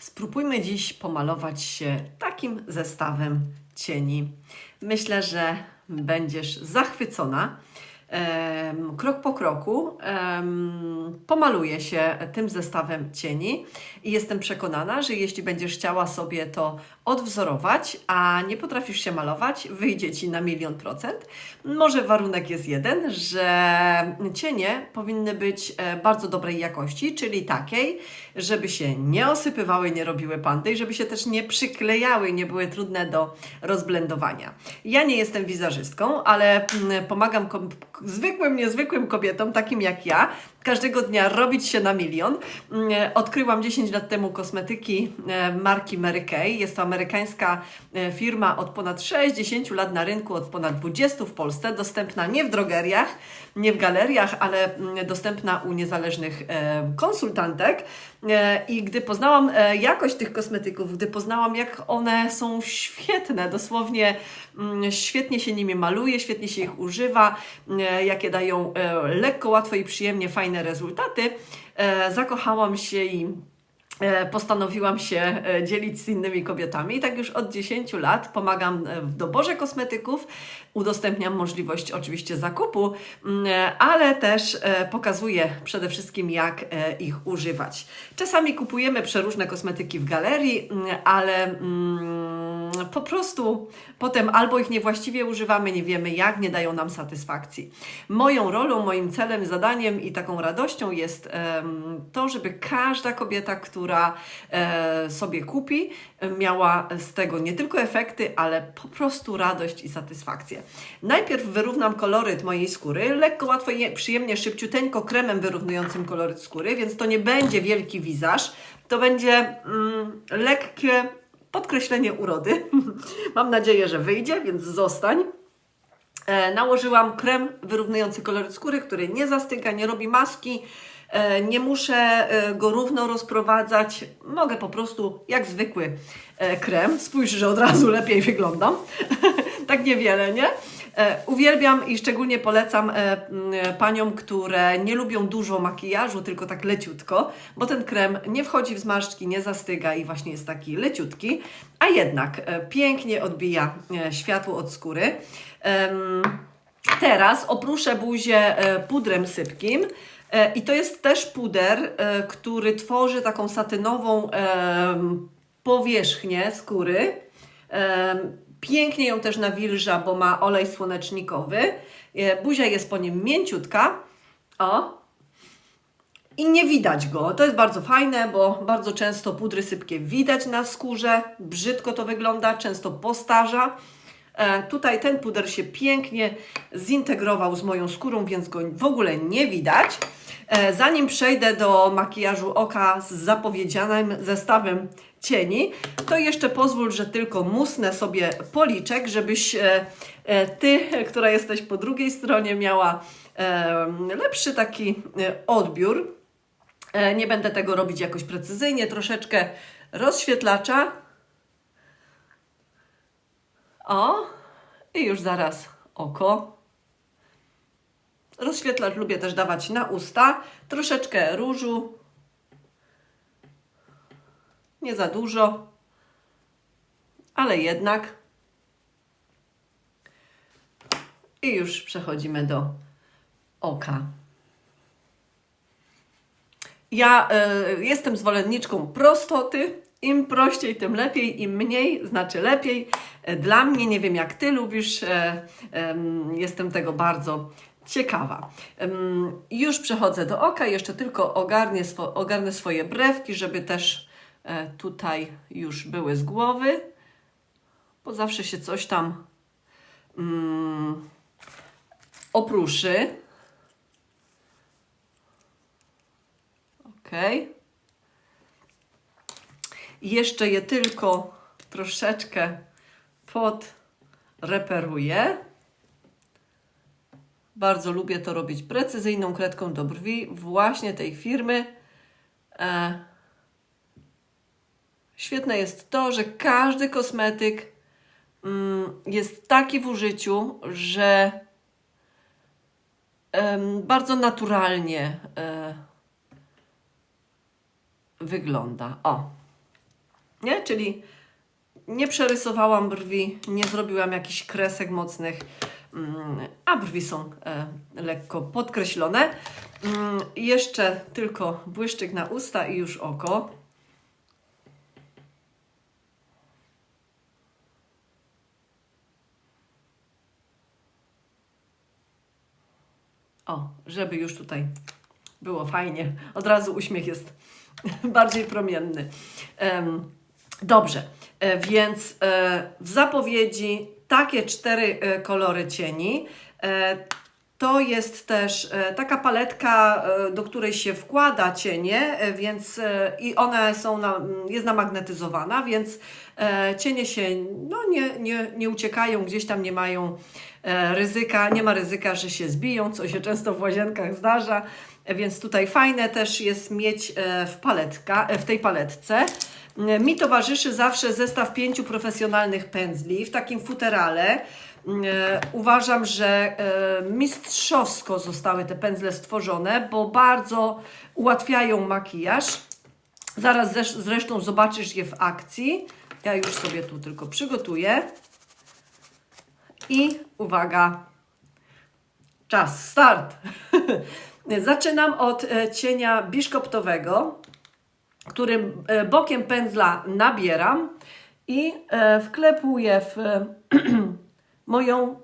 Spróbujmy dziś pomalować się takim zestawem cieni. Myślę, że będziesz zachwycona. Krok po kroku pomaluję się tym zestawem cieni i jestem przekonana, że jeśli będziesz chciała sobie to odwzorować, a nie potrafisz się malować, wyjdzie ci na milion procent. Może warunek jest jeden, że cienie powinny być e, bardzo dobrej jakości, czyli takiej, żeby się nie osypywały, nie robiły pandy i żeby się też nie przyklejały, nie były trudne do rozblendowania. Ja nie jestem wizerzystką, ale mm, pomagam zwykłym, niezwykłym kobietom, takim jak ja, każdego dnia robić się na milion. Mm, Odkryłam 10 lat temu kosmetyki e, marki Mary Kay. Jest to amerykańska e, firma od ponad 60 lat na rynku, od ponad 20 w Polsce, dostępna nie w drogeriach, nie w galeriach, ale mm, dostępna u niezależnych e, konsultantek. E, I gdy poznałam e, jakość tych kosmetyków, gdy poznałam, jak one są świetne, dosłownie mm, świetnie się nimi maluje, świetnie się ich używa, e, jakie dają e, lekko, łatwo i przyjemnie fajne rezultaty, e, zakochałam się i postanowiłam się e, dzielić z innymi kobietami. I tak już od 10 lat pomagam e, w doborze kosmetyków, udostępniam możliwość oczywiście zakupu, mm, e, ale też e, pokazuję przede wszystkim, jak e, ich używać. Czasami kupujemy przeróżne kosmetyki w galerii, mm, ale mm, po prostu potem albo ich niewłaściwie używamy, nie wiemy jak, nie dają nam satysfakcji. Moją rolą, moim celem, zadaniem i taką radością jest to, żeby każda kobieta, która e, sobie kupi, miała z tego nie tylko efekty, ale po prostu radość i satysfakcję. Najpierw wyrównam koloryt mojej skóry, lekko, łatwo, i przyjemnie, szybciuteńko kremem wyrównującym koloryt skóry, więc to nie będzie wielki wizaż, to będzie mm, lekkie podkreślenie urody. Mam nadzieję, że wyjdzie, więc zostań. E, nałożyłam krem wyrównujący koloryt skóry, który nie zastyga, nie robi maski. E, nie muszę e, go równo rozprowadzać. Mogę po prostu jak zwykły e, krem. Spójrz, że od razu lepiej wyglądam. tak niewiele, nie? Uwielbiam i szczególnie polecam paniom, które nie lubią dużo makijażu, tylko tak leciutko, bo ten krem nie wchodzi w zmarszczki, nie zastyga i właśnie jest taki leciutki, a jednak pięknie odbija światło od skóry. Teraz opruszę buzię pudrem sypkim. E, I to jest też puder, e, który tworzy taką satynową powierzchnię skóry. Em, Pięknie ją też nawilża, bo ma olej słonecznikowy. E, Buzia jest po nim mięciutka. O, i nie widać go. To jest bardzo fajne, bo bardzo często pudry sypkie widać na skórze, brzydko to wygląda, często postarza. E, tutaj ten puder się pięknie zintegrował z moją skórą, więc go w ogóle nie widać. E, zanim przejdę do makijażu oka z zapowiedzianym zestawem cieni, to jeszcze pozwól, że tylko musnę sobie policzek, żebyś e, ty, która jesteś po drugiej stronie, miała lepszy taki odbiór. Nie będę tego robić jakoś precyzyjnie, troszeczkę rozświetlacza. O, i już zaraz oko. Rozświetlacz lubię też dawać na usta, troszeczkę różu. Nie za dużo, ale jednak. I już przechodzimy do oka. Ja e, jestem zwolenniczką prostoty. Im prościej, tym lepiej, im mniej, znaczy lepiej. E, Dla mnie, nie wiem jak Ty lubisz, e, em, jestem tego bardzo ciekawa. Już przechodzę do oka, jeszcze tylko ogarnię, ogarnę swoje brewki, żeby też e, tutaj już były z głowy, bo zawsze się coś tam mm, opruszy. Ok. Jeszcze je tylko troszeczkę podreperuję. Bardzo lubię to robić precyzyjną kredką do brwi właśnie tej firmy. E, świetne jest to, że każdy kosmetyk mm, jest taki w użyciu, że em, bardzo naturalnie e, wygląda. O. Nie? Czyli nie przerysowałam brwi, nie zrobiłam jakichś kresek mocnych, mm, a brwi są e, lekko podkreślone. Mm, Jeszcze tylko błyszczyk na usta i już oko. O, żeby już tutaj było fajnie. Od razu uśmiech jest bardziej promienny. Dobrze, e, więc e, w zapowiedzi takie cztery e, kolory cieni. To jest też taka paletka, do której się wkłada cienie, więc i one są na, jest namagnetyzowana, więc cienie się no, nie, nie, nie uciekają, gdzieś tam nie mają ryzyka, nie ma ryzyka, że się zbiją, co się często w łazienkach zdarza. Więc tutaj fajne też jest mieć w, paletka, w tej paletce. E, Mi towarzyszy zawsze zestaw pięciu profesjonalnych pędzli w takim futerale. E, Uważam, że e, mistrzowsko zostały te pędzle stworzone, bo bardzo ułatwiają makijaż. Zaraz zresztą zobaczysz je w akcji. Ja już sobie tu tylko przygotuję. I uwaga, czas, start. Zaczynam od e, cienia biszkoptowego, którym e, bokiem pędzla nabieram i e, wklepuję w moją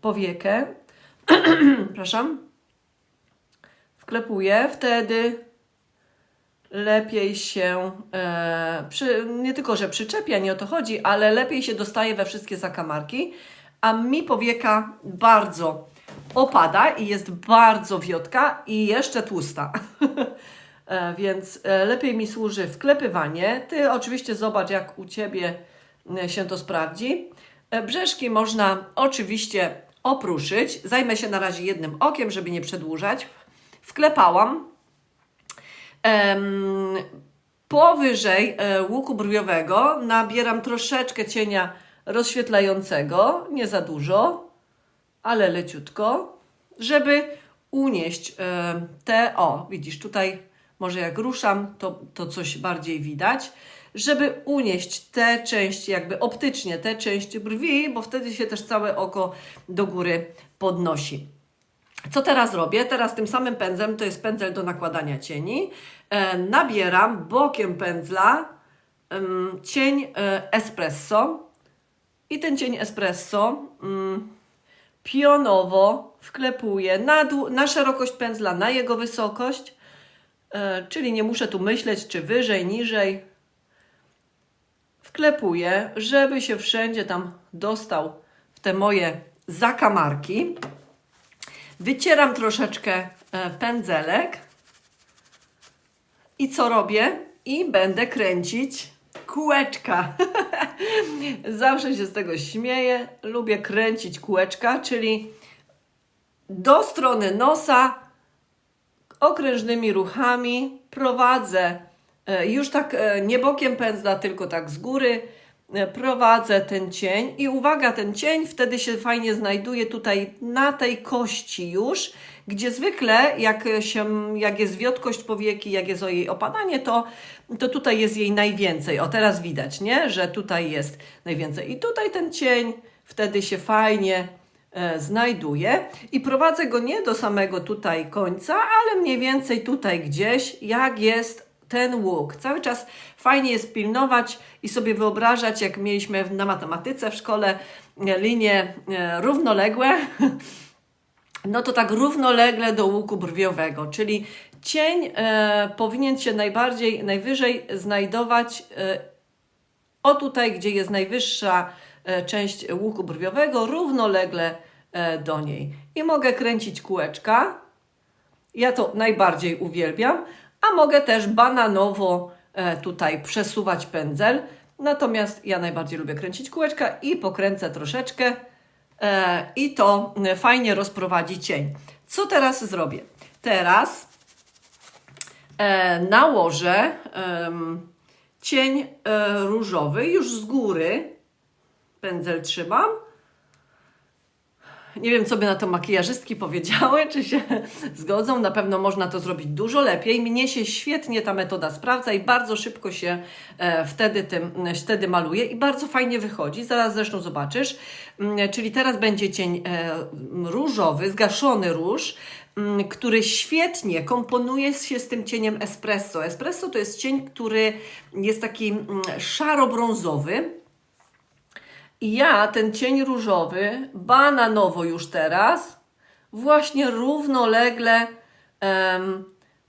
powiekę. Przepraszam. Wklepuję, wtedy lepiej się, e, przy, nie tylko, że przyczepia, nie o to chodzi, ale lepiej się dostaje we wszystkie zakamarki, a mi powieka bardzo opada i jest bardzo wiotka i jeszcze tłusta. E, Więc e, lepiej mi służy wklepywanie. Ty oczywiście zobacz, jak u Ciebie się to sprawdzi. E, Brzeszki można oczywiście opruszyć. Zajmę się na razie jednym okiem, żeby nie przedłużać. Wklepałam. Powyżej łuku brwiowego nabieram troszeczkę cienia rozświetlającego, nie za dużo, ale leciutko, żeby unieść te, o widzisz tutaj może jak ruszam, to, to coś bardziej widać, żeby unieść te części, jakby optycznie te części brwi, bo wtedy się też całe oko do góry podnosi. Co teraz robię? Teraz tym samym pędzlem, to jest pędzel do nakładania cieni, e, nabieram bokiem pędzla cień e, espresso i ten cień espresso mm, pionowo wklepuję na, na szerokość pędzla, na jego wysokość, czyli nie muszę tu myśleć, czy wyżej, niżej. Wklepuję, żeby się wszędzie tam dostał w te moje zakamarki. Wycieram troszeczkę e, pędzelek. I co robię? I będę kręcić kółeczka. Zawsze się z tego śmieję. Lubię kręcić kółeczka, czyli do strony nosa okrężnymi ruchami prowadzę e, już tak e, nie bokiem pędzla, tylko tak z góry e, prowadzę ten cień i uwaga, ten cień wtedy się fajnie znajduje tutaj na tej kości już, gdzie zwykle jak, się, jak jest wiotkość powieki, jak jest o jej opadanie, to, to tutaj jest jej najwięcej. O teraz widać, nie? że tutaj jest najwięcej. I tutaj ten cień wtedy się fajnie e, znajduje i prowadzę go nie do samego tutaj końca, ale mniej więcej tutaj gdzieś, jak jest ten łuk. Cały czas fajnie jest pilnować i sobie wyobrażać, jak mieliśmy na matematyce w szkole e, linie e, równoległe, no to tak równolegle do łuku brwiowego, czyli cień e, powinien się najbardziej, najwyżej znajdować e, o tutaj, gdzie jest najwyższa część łuku brwiowego, równolegle e, do niej. I mogę kręcić kółeczka. Ja to najbardziej uwielbiam, a mogę też bananowo e, tutaj przesuwać pędzel. Natomiast ja najbardziej lubię kręcić kółeczka i pokręcę troszeczkę e, i to e, fajnie rozprowadzi cień. Co teraz zrobię? Teraz e, nałożę cień e, różowy już z góry. Pędzel trzymam. Nie wiem, co by na to makijażystki powiedziały, czy się zgodzą. Na pewno można to zrobić dużo lepiej. Mnie się świetnie ta metoda sprawdza i bardzo szybko się e, wtedy, tym, wtedy maluje i bardzo fajnie wychodzi. Zaraz zresztą zobaczysz. Mm, Czyli teraz będzie cień e, różowy, zgaszony róż, mm, który świetnie komponuje się z tym cieniem espresso. Espresso to jest cień, który jest taki mm, szaro-brązowy. I ja ten cień różowy, bananowo już teraz, właśnie równolegle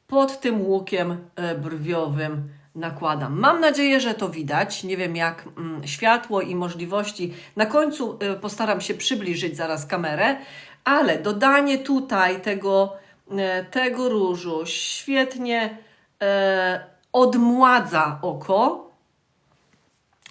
pod tym łukiem e, brwiowym nakładam. Mam nadzieję, że to widać. Nie wiem jak mm, światło i możliwości. Na końcu e, postaram się przybliżyć zaraz kamerę, ale dodanie tutaj tego, e, tego różu świetnie e, odmładza oko.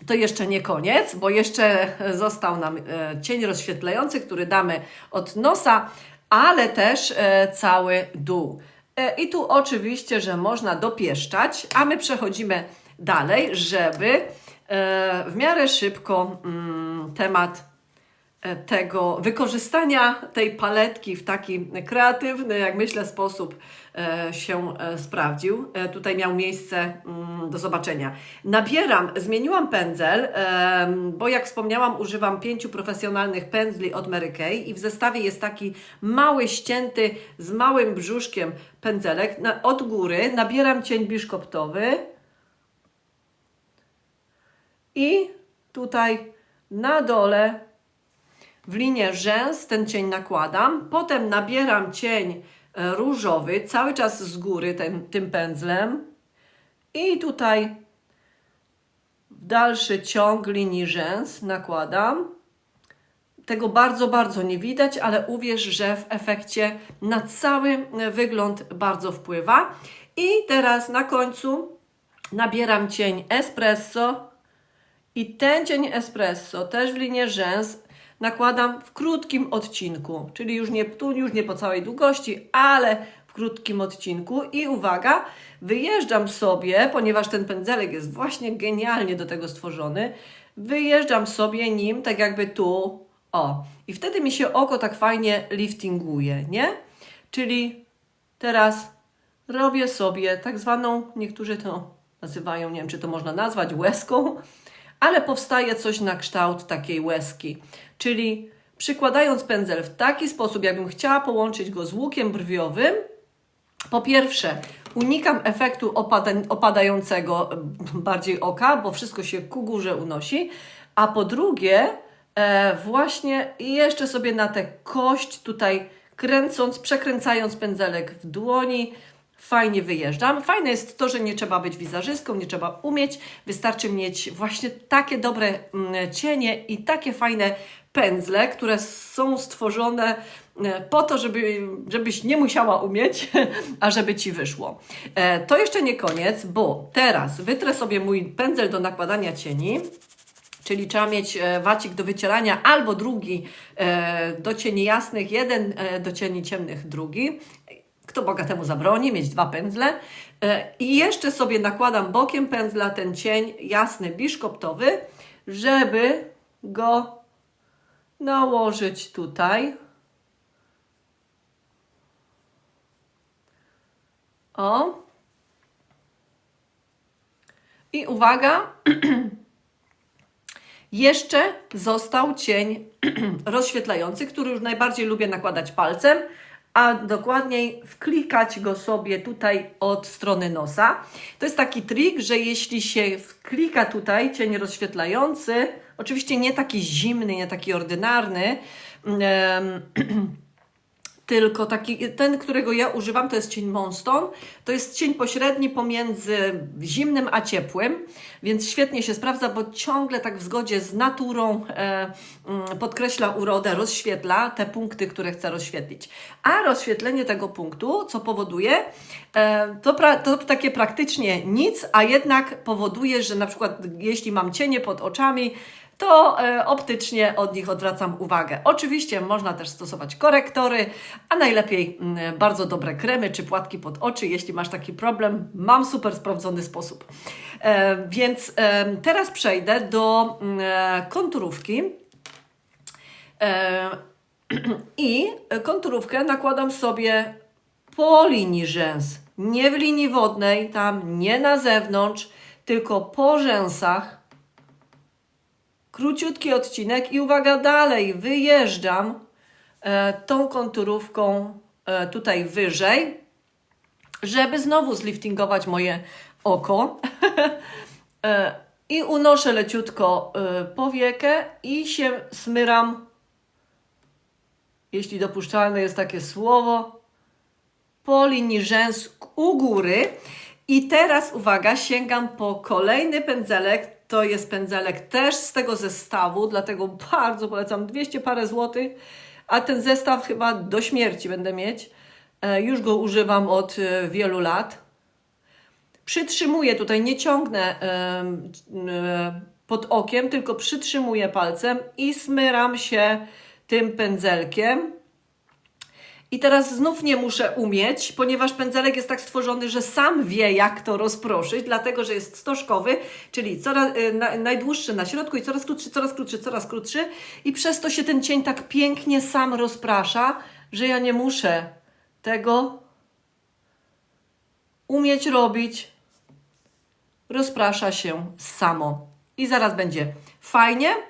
To jeszcze nie koniec, bo jeszcze został nam e, cień rozświetlający, który damy od nosa, ale też e, cały dół. E, I tu oczywiście, że można dopieszczać, a my przechodzimy dalej, żeby e, w miarę szybko mm, temat e, tego wykorzystania tej paletki w taki kreatywny, jak myślę, sposób e, się e, sprawdził. E, Tutaj miał miejsce mm, do zobaczenia. Nabieram, zmieniłam pędzel, bo jak wspomniałam, używam pięciu profesjonalnych pędzli od Mary Kay i w zestawie jest taki mały, ścięty, z małym brzuszkiem pędzelek. Od góry nabieram cień biszkoptowy i tutaj na dole w linię rzęs ten cień nakładam, potem nabieram cień e, różowy, cały czas z góry tym, tym pędzlem i tutaj w dalszy ciąg linii rzęs nakładam. Tego bardzo, bardzo nie widać, ale uwierz, że w efekcie na cały e, wygląd bardzo wpływa. I teraz na końcu nabieram cień espresso i ten cień espresso też w linię rzęs nakładam w krótkim odcinku, czyli już nie, tu już nie po całej długości, ale w krótkim odcinku. I uwaga, wyjeżdżam sobie, ponieważ ten pędzelek jest właśnie genialnie do tego stworzony, wyjeżdżam sobie nim tak jakby tu, o. I wtedy mi się oko tak fajnie liftinguje, nie? Czyli teraz robię sobie tak zwaną, niektórzy to nazywają, nie wiem czy to można nazwać łezką, ale powstaje coś na kształt takiej łezki. Czyli przykładając pędzel w taki sposób, jakbym chciała połączyć go z łukiem brwiowym, po pierwsze, unikam efektu opada, opadającego bardziej oka, bo wszystko się ku górze unosi, a po drugie, e, właśnie jeszcze sobie na tę kość tutaj kręcąc, przekręcając pędzelek w dłoni, fajnie wyjeżdżam. Fajne jest to, że nie trzeba być wizerzystką, nie trzeba umieć, wystarczy mieć właśnie takie dobre mm, cienie i takie fajne pędzle, które są stworzone e, po to, żeby, żebyś nie musiała umieć, a żeby Ci wyszło. E, To jeszcze nie koniec, bo teraz wytrę sobie mój pędzel do nakładania cieni. Czyli trzeba mieć e, wacik do wycierania albo drugi do cieni jasnych, jeden do cieni ciemnych, drugi. Kto Boga temu zabroni, mieć dwa pędzle. E, I jeszcze sobie nakładam bokiem pędzla ten cień jasny, biszkoptowy, żeby go nałożyć tutaj. O. I uwaga, jeszcze został cień rozświetlający, który już najbardziej lubię nakładać palcem, a dokładniej wklikać go sobie tutaj od strony nosa. To jest taki trik, że jeśli się wklika tutaj cień rozświetlający, oczywiście nie taki zimny, nie taki ordynarny, em, tylko taki, ten, którego ja używam, to jest cień Monstone. To jest cień pośredni pomiędzy zimnym a ciepłym, więc świetnie się sprawdza, bo ciągle tak w zgodzie z naturą e, mm, podkreśla urodę, rozświetla te punkty, które chce rozświetlić. A rozświetlenie tego punktu, co powoduje, e, to, pra, to takie praktycznie nic, a jednak powoduje, że na przykład jeśli mam cienie pod oczami, to e, optycznie od nich odwracam uwagę. Oczywiście można też stosować korektory, a najlepiej mm, bardzo dobre kremy czy płatki pod oczy. Jeśli masz taki problem, mam super sprawdzony sposób. E, więc e, teraz przejdę do mm, konturówki. I konturówkę nakładam sobie po linii rzęs. Nie w linii wodnej, tam nie na zewnątrz, tylko po rzęsach. Króciutki odcinek i uwaga, dalej wyjeżdżam e, tą konturówką e, tutaj wyżej, żeby znowu zliftingować moje oko. e, I unoszę leciutko powiekę i się smyram, jeśli dopuszczalne jest takie słowo, po linii rzęs u góry. I teraz uwaga, sięgam po kolejny pędzelek. To jest pędzelek też z tego zestawu, dlatego bardzo polecam 200 parę złotych, a ten zestaw chyba do śmierci będę mieć. E, Już go używam od e, wielu lat. Przytrzymuję tutaj, nie ciągnę e, pod okiem, tylko przytrzymuję palcem i smyram się tym pędzelkiem. I teraz znów nie muszę umieć, ponieważ pędzelek jest tak stworzony, że sam wie, jak to rozproszyć, dlatego że jest stożkowy, czyli coraz, y, na, najdłuższy na środku i coraz krótszy, coraz krótszy, coraz krótszy. I przez to się ten cień tak pięknie sam rozprasza, że ja nie muszę tego umieć robić. Rozprasza się samo. I zaraz będzie fajnie.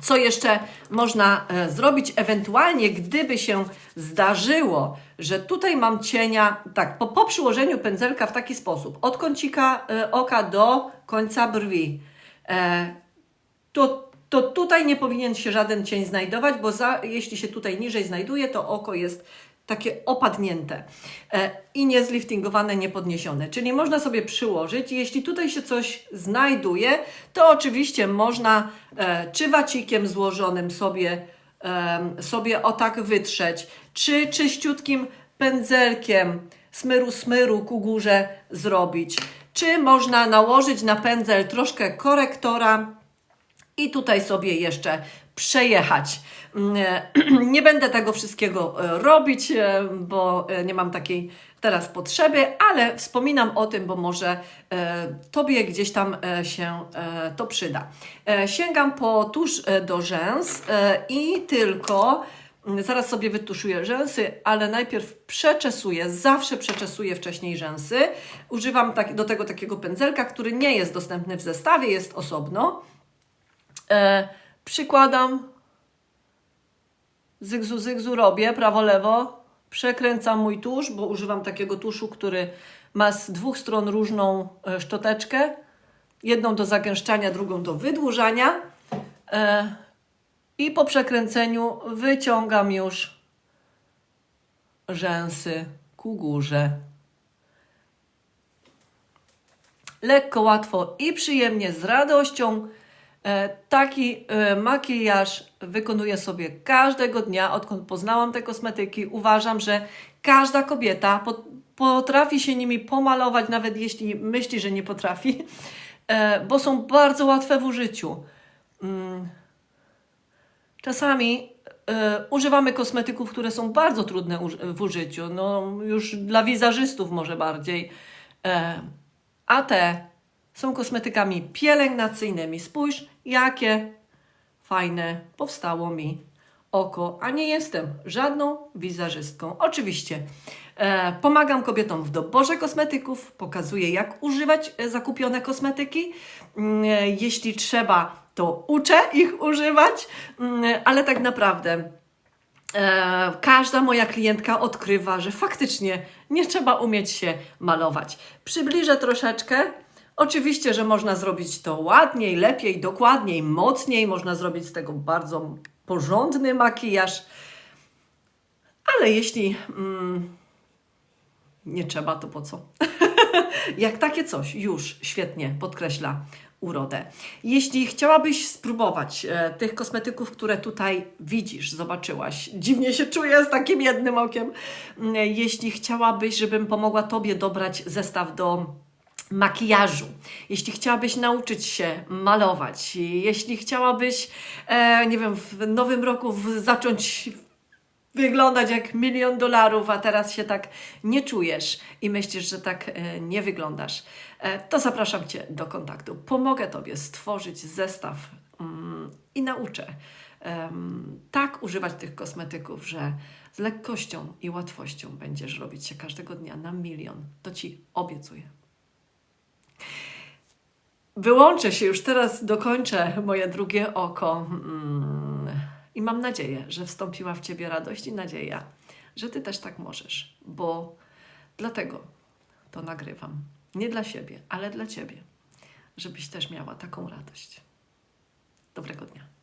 Co jeszcze można e, zrobić? Ewentualnie, gdyby się zdarzyło, że tutaj mam cienia, tak, po, po przyłożeniu pędzelka w taki sposób, od kącika e, oka do końca brwi, e, to, to tutaj nie powinien się żaden cień znajdować, bo za, jeśli się tutaj niżej znajduje, to oko jest takie opadnięte e, i niezliftingowane, niepodniesione. Czyli można sobie przyłożyć i jeśli tutaj się coś znajduje, to oczywiście można e, czy wacikiem złożonym sobie, sobie o tak wytrzeć, czy czyściutkim pędzelkiem smyru smyru ku górze zrobić, czy można nałożyć na pędzel troszkę korektora i tutaj sobie jeszcze przejechać. Mm, e, Nie będę tego wszystkiego e, robić, e, bo nie mam takiej teraz potrzeby, ale wspominam o tym, bo może Tobie gdzieś tam się to przyda. Sięgam po tusz do rzęs i tylko mm, Zaraz sobie wytuszuję rzęsy, ale najpierw przeczesuję, zawsze przeczesuję wcześniej rzęsy. Używam tak, do tego takiego pędzelka, który nie jest dostępny w zestawie, jest osobno. Przykładam, zygzu, zygzu robię, prawo, lewo, przekręcam mój tusz, bo używam takiego tuszu, który ma z dwóch stron różną e, szczoteczkę, jedną do zagęszczania, drugą do wydłużania e, i po przekręceniu wyciągam już rzęsy ku górze. lekko, łatwo i przyjemnie, z radością. E, Taki e, makijaż wykonuję sobie każdego dnia, odkąd poznałam te kosmetyki. Uważam, że każda kobieta pot- potrafi się nimi pomalować, nawet jeśli myśli, że nie potrafi, e, bo są bardzo łatwe w użyciu. Mm. Czasami używamy kosmetyków, które są bardzo trudne w użyciu, no już dla wizerzystów może bardziej. A te są kosmetykami pielęgnacyjnymi. Spójrz, jakie fajne powstało mi oko, a nie jestem żadną wizerzystką. Oczywiście e, pomagam kobietom w doborze kosmetyków, pokazuję jak używać e, zakupione kosmetyki. Mm, e, Jeśli trzeba, to uczę ich używać, mm, ale tak naprawdę E, każda moja klientka odkrywa, że faktycznie nie trzeba umieć się malować. Przybliżę troszeczkę. Oczywiście, że można zrobić to ładniej, lepiej, dokładniej, mocniej. Można zrobić z tego bardzo porządny makijaż. Ale jeśli mm, nie trzeba, to po co? Jak takie coś już świetnie podkreśla urodę. Jeśli chciałabyś spróbować e, tych kosmetyków, które tutaj widzisz, zobaczyłaś, dziwnie się czuję z takim jednym okiem. Mm, Jeśli chciałabyś, żebym pomogła Tobie dobrać zestaw do makijażu, jeśli chciałabyś nauczyć się malować, jeśli chciałabyś, e, nie wiem, w nowym roku w, zacząć wyglądać jak milion dolarów, a teraz się tak nie czujesz i myślisz, że tak e, nie wyglądasz, e, to zapraszam Cię do kontaktu. Pomogę Tobie stworzyć zestaw mm, i nauczę tak używać tych kosmetyków, że z lekkością i łatwością będziesz robić się każdego dnia na milion. To ci obiecuję. Wyłączę się już teraz, dokończę moje drugie oko mm, i mam nadzieję, że wstąpiła w ciebie radość i nadzieja, że ty też tak możesz, bo dlatego to nagrywam. Nie dla siebie, ale dla ciebie, żebyś też miała taką radość. Dobrego dnia.